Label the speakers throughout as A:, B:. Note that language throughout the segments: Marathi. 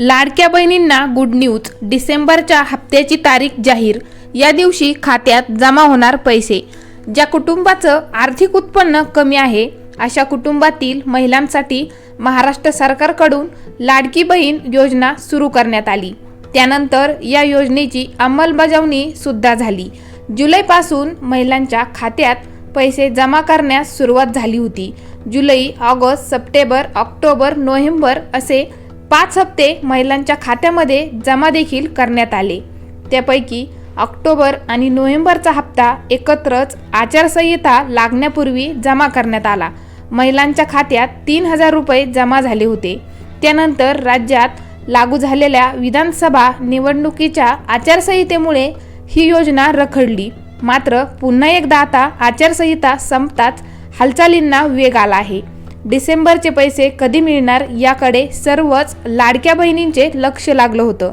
A: लाडक्या बहिणींना गुड न्यूज डिसेंबरच्या हप्त्याची तारीख जाहीर. या दिवशी खात्यात जमा होणार पैसे. ज्या कुटुंबाचं आर्थिक उत्पन्न कमी आहे अशा कुटुंबातील महिलांसाठी महाराष्ट्र सरकारकडून लाडकी बहीण योजना सुरू करण्यात आली. त्यानंतर या योजनेची अंमलबजावणी सुद्धा झाली. जुलैपासून महिलांच्या खात्यात पैसे जमा करण्यास सुरुवात झाली होती. जुलै ऑगस्ट सप्टेंबर ऑक्टोबर नोव्हेंबर असे पाच हप्ते महिलांच्या खात्यामध्ये जमा देखील करण्यात आले. त्यापैकी ऑक्टोबर आणि नोव्हेंबरचा हप्ता एकत्रच आचारसंहिता लागण्यापूर्वी जमा करण्यात आला. महिलांच्या खात्यात तीन हजार रुपये जमा झाले होते. त्यानंतर राज्यात लागू झालेल्या विधानसभा निवडणुकीच्या आचारसंहितेमुळे ही योजना रखडली. मात्र पुन्हा एकदा आता आचारसंहिता संपताच हालचालींना वेग आला आहे. डिसेंबरचे पैसे कधी मिळणार याकडे सर्वच लाडक्या बहिणींचे लक्ष लागलं होतं.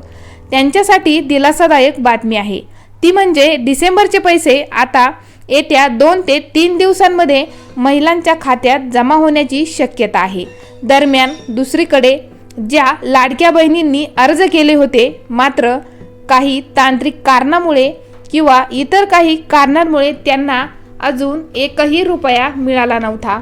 A: त्यांच्यासाठी दिलासादायक बातमी आहे. ती म्हणजे डिसेंबरचे पैसे आता येत्या दोन ते तीन दिवसांमध्ये महिलांच्या खात्यात जमा होण्याची शक्यता आहे. दरम्यान दुसरीकडे ज्या लाडक्या बहिणींनी अर्ज केले होते मात्र काही तांत्रिक कारणामुळे किंवा इतर काही कारणांमुळे त्यांना अजून एकही रुपया मिळाला नव्हता.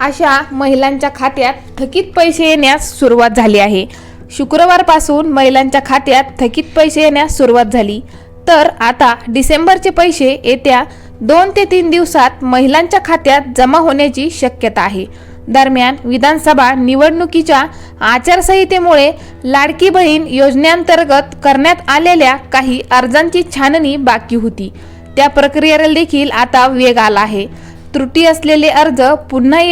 A: अशा महिलांच्या खात्यात थकीत पैसे येण्यास सुरुवात झाली आहे. शुक्रवारपासून महिलांच्या खात्यात थकीत पैसे येण्यास सुरुवात झाली. तर आता डिसेंबरचे पैसे येत्या दोन ते तीन दिवसात महिलांच्या खात्यात जमा होण्याची शक्यता आहे. दरम्यान विधानसभा निवडणुकीच्या आचारसंहितेमुळे लाडकी बहीण योजनेअंतर्गत करण्यात आलेल्या काही अर्जांची छाननी बाकी होती. त्या प्रक्रियेला देखील आता वेग आला आहे. त्रुटी असलेले अर्ज पुन्हा एक